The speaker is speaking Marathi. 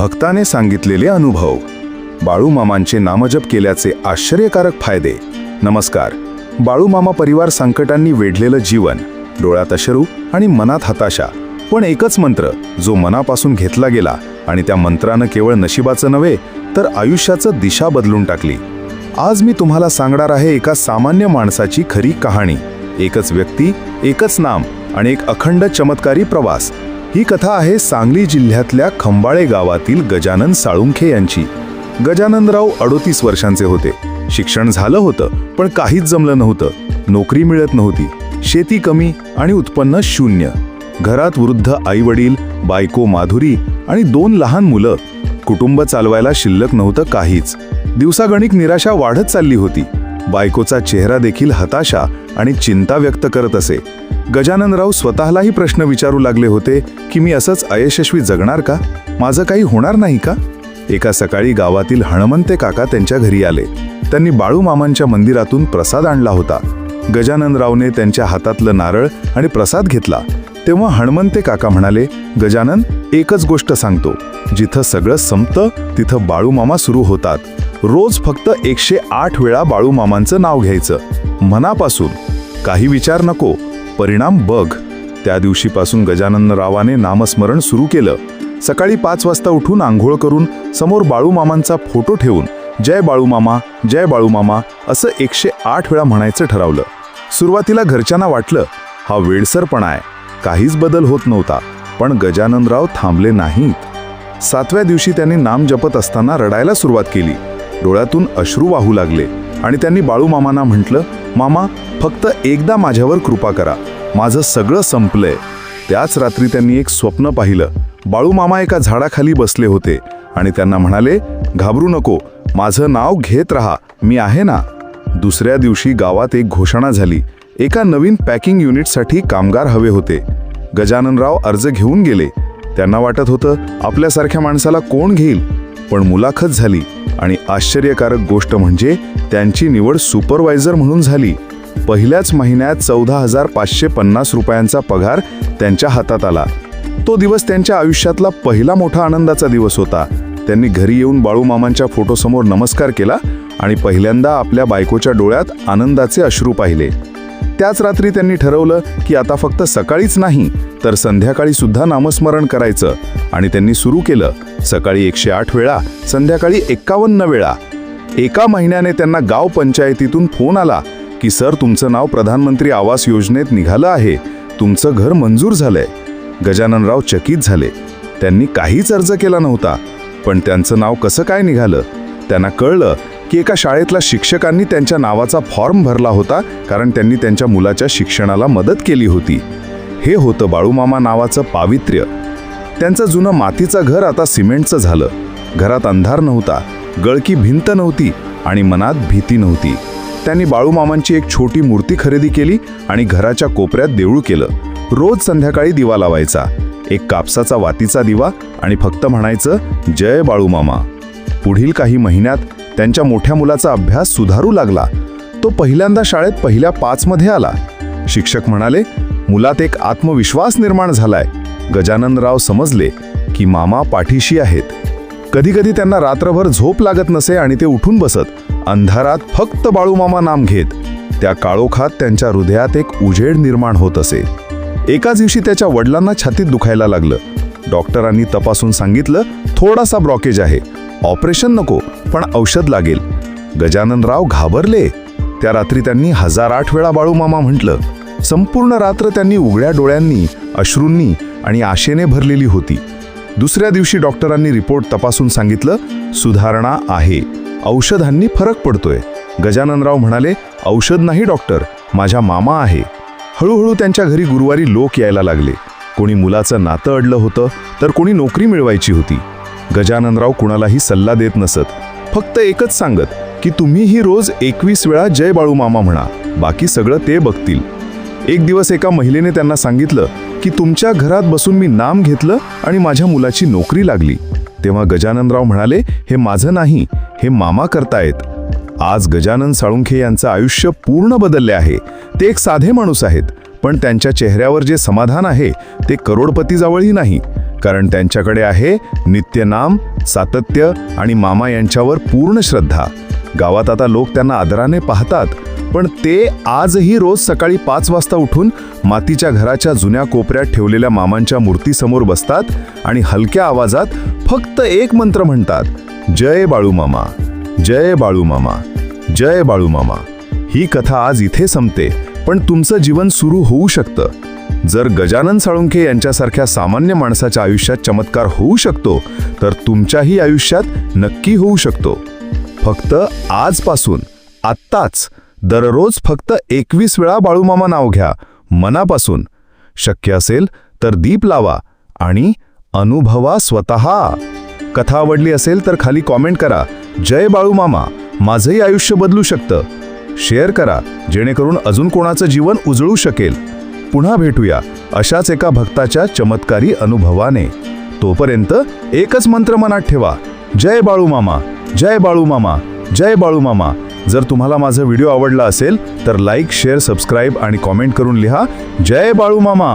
भक्ताने सांगितलेले अनुभव. बाळूमामांचे नामजप केल्याचे आश्चर्यकारक फायदे. नमस्कार. बाळूमामा परिवार संकटांनी वेढलेलं जीवन डोळ्यात अश्रू आणि मनात हताशा. पण एकच मंत्र जो मनापासून घेतला गेला आणि त्या मंत्रानं केवळ नशिबाचं नव्हे तर आयुष्याचं दिशा बदलून टाकली. आज मी तुम्हाला सांगणार आहे एका सामान्य माणसाची खरी कहाणी. एकच व्यक्ती एकच नाम आणि एक अखंड चमत्कारी प्रवास. ही कथा आहे सांगली जिल्ह्यातल्या खंबाळे गावातील गजानन साळुंखे यांची. गजाननराव अडोतीस वर्षांचे होते. शिक्षण झालं होतं पण काहीच जमलं नव्हतं. नोकरी मिळत नव्हती. शेती कमी आणि उत्पन्न शून्य. घरात वृद्ध आईवडील बायको माधुरी आणि दोन लहान मुलं. कुटुंब चालवायला शिल्लक नव्हतं काहीच. दिवसागणिक निराशा वाढत चालली होती. बायकोचा चेहरा देखील हताशा आणि चिंता व्यक्त करत असे. गजाननराव स्वतःलाही प्रश्न विचारू लागले होते की मी असंच अयशस्वी जगणार का? माझं काही होणार नाही का? एका सकाळी गावातील हणमंते काका त्यांच्या घरी आले. त्यांनी बाळूमामांच्या मंदिरातून प्रसाद आणला होता. गजाननरावने त्यांच्या हातातलं नारळ आणि प्रसाद घेतला. तेव्हा हणमंते काका म्हणाले गजानन एकच गोष्ट सांगतो. जिथं सगळं संपतं तिथं बाळूमामा सुरू होतात. रोज फक्त एकशे आठ वेळा बाळूमामांचं नाव घ्यायचं. मनापासून. काही विचार नको. परिणाम बघ. त्या दिवशीपासून गजाननरावाने नामस्मरण सुरू केलं. सकाळी पाच वाजता उठून आंघोळ करून समोर बाळूमामांचा फोटो ठेवून जय बाळूमामा जय बाळूमामा असं एकशे आठ वेळा म्हणायचं ठरवलं. सुरुवातीला घरच्यांना वाटलं हा वेळसरपणा आहे. काहीच बदल होत नव्हता पण गजाननराव थांबले नाहीत. सातव्या दिवशी त्यांनी नाम जपत असताना रडायला सुरुवात केली. डोळ्यातून अश्रू वाहू लागले आणि त्यांनी बाळूमामांना म्हटलं मामा फक्त एकदा माझ्यावर कृपा करा. माझं सगळं संपलंय. त्याच रात्री त्यांनी एक स्वप्न पाहिलं. बाळूमामा एका झाडाखाली बसले होते आणि त्यांना म्हणाले घाबरू नको. माझं नाव घेत राहा. मी आहे ना. दुसऱ्या दिवशी गावात एक घोषणा झाली. एका नवीन पॅकिंग युनिटसाठी कामगार हवे होते. गजाननराव अर्ज घेऊन गेले. त्यांना वाटत होतं आपल्यासारख्या माणसाला कोण घेईल? पण मुलाखत झाली आणि आश्चर्यकारक गोष्ट म्हणजे त्यांची निवड सुपरवायझर म्हणून झाली. पहिल्याच महिन्यात चौदा हजार पाचशे पन्नास रुपयांचा पगार त्यांच्या हातात आला. तो दिवस त्यांच्या आयुष्यातला पहिला मोठा आनंदाचा दिवस होता. त्यांनी घरी येऊन बाळूमामांच्या फोटोसमोर नमस्कार केला आणि पहिल्यांदा आपल्या बायकोच्या डोळ्यात आनंदाचे अश्रू पाहिले. त्याच रात्री त्यांनी ठरवलं की आता फक्त सकाळीच नाही तर संध्याकाळी सुद्धा नामस्मरण करायचं. आणि त्यांनी सुरू केलं सकाळी एकशे आठ वेळा संध्याकाळी एक्कावन्न वेळा. एका महिन्याने त्यांना गाव पंचायतीतून फोन आला की सर तुमचं नाव प्रधानमंत्री आवास योजनेत निघालं आहे. तुमचं घर मंजूर झालंय. गजाननराव चकित झाले. त्यांनी काहीच अर्ज केला नव्हता पण त्यांचं नाव कसं काय निघालं? त्यांना कळलं की एका शाळेतल्या शिक्षकांनी त्यांच्या नावाचा फॉर्म भरला होता कारण त्यांनी त्यांच्या मुलाच्या शिक्षणाला मदत केली होती. हे होतं बाळूमामा नावाचं पावित्र्य. त्यांचं जुनं मातीचं घर आता सिमेंटचं झालं. घरात अंधार नव्हता गळकी भिंत नव्हती आणि मनात भीती नव्हती. त्यांनी बाळूमामांची एक छोटी मूर्ती खरेदी केली आणि घराच्या कोपऱ्यात देऊळ केलं. रोज संध्याकाळी दिवा लावायचा. एक कापसाचा वातीचा दिवा आणि फक्त म्हणायचं जय बाळूमामा. पुढील काही महिन्यात त्यांच्या मोठ्या मुलाचा अभ्यास सुधारू लागला. तो पहिल्यांदा शाळेत पहिल्या पाचमध्ये आला. शिक्षक म्हणाले मुलात एक आत्मविश्वास निर्माण झालाय. गजाननराव समजले की मामा पाठीशी आहेत. कधीकधी त्यांना रात्रभर झोप लागत नसे आणि ते उठून बसत. अंधारात फक्त बाळूमामा नाम घेत. त्या काळोखात त्यांच्या हृदयात एक उजेड निर्माण होत असे. एका दिवशी त्याच्या वडिलांना छातीत दुखायला लागलं. डॉक्टरांनी तपासून सांगितलं थोडासा ब्रॉकेज आहे. ऑपरेशन नको. पण औषध लागेल. गजाननराव घाबरले. त्या रात्री त्यांनी हजार आठ वेळा बाळूमामा म्हटलं. संपूर्ण रात्र त्यांनी उघड्या डोळ्यांनी अश्रूंनी आणि आशेने भरलेली होती. दुसऱ्या दिवशी डॉक्टरांनी रिपोर्ट तपासून सांगितलं सुधारणा आहे. औषधांनी फरक पडतोय. गजाननराव म्हणाले औषध नाही डॉक्टर. माझ्या मामा आहे. हळूहळू त्यांच्या घरी गुरुवारी लोक यायला लागले. कोणी मुलाचं नातं अडलं होतं तर कोणी नोकरी मिळवायची होती. गजाननराव कुणालाही सल्ला देत नसत. फक्त एकच सांगत की तुम्हीही रोज एकवीस वेळा जय बाळू मामा म्हणा. बाकी सगळं ते बघतील. एक दिवस एका महिलेने त्यांना सांगितलं की तुमच्या घरात बसून मी नाम घेतलं आणि माझ्या मुलाची नोकरी लागली. तेव्हा गजाननराव म्हणाले हे माझं नाही हे मामा करतायत. आज गजानन साळुंखे यांचं आयुष्य पूर्ण बदलले आहे. ते एक साधे माणूस आहेत पण त्यांच्या चेहऱ्यावर जे समाधान आहे ते करोडपतीजवळही नाही. कारण त्यांच्याकडे आहे नित्यनाम सातत्य आणि मामा यांच्यावर पूर्ण श्रद्धा. गावात आता लोक त्यांना आदराने पाहतात पण ते आजही रोज सकाळी पाच वाजता उठून मातीच्या घराच्या जुन्या कोपऱ्यात ठेवलेल्या मामांच्या मूर्तीसमोर बसतात आणि हलक्या आवाजात फक्त एक मंत्र म्हणतात जय बाळू मामा जय बाळू मामा जय बाळू मामा. ही कथा आज इथे संपते पण तुमचं जीवन सुरू होऊ शकतं. जर गजानन साळुंखे यांच्यासारख्या सामान्य माणसाच्या आयुष्यात चमत्कार होऊ शकतो तर तुमच्याही आयुष्यात नक्की होऊ शकतो. फक्त आजपासून आत्ताच दररोज फक्त एकवीस वेळा बाळूमामा नाव घ्या मनापासून. शक्य असेल तर दीप लावा आणि अनुभवा स्वतः. कथा आवडली असेल तर खाली कॉमेंट करा जय बाळूमामा माझंही आयुष्य बदलू शकतं. शेअर करा जेणेकरून अजून कोणाचं जीवन उजळू शकेल. पुन्हा भेटूया अशाच एका भक्ताच्या चमत्कारी अनुभवाने. तोपर्यंत एकच मंत्र मनात ठेवा. जय बाळूमामा जय बाळूमामा जय बाळूमामा जर तुम्हाला माझा व्हिडिओ आवडला असेल तर लाईक शेअर सबस्क्राईब आणि कॉमेंट करून लिहा. जय बाळूमामा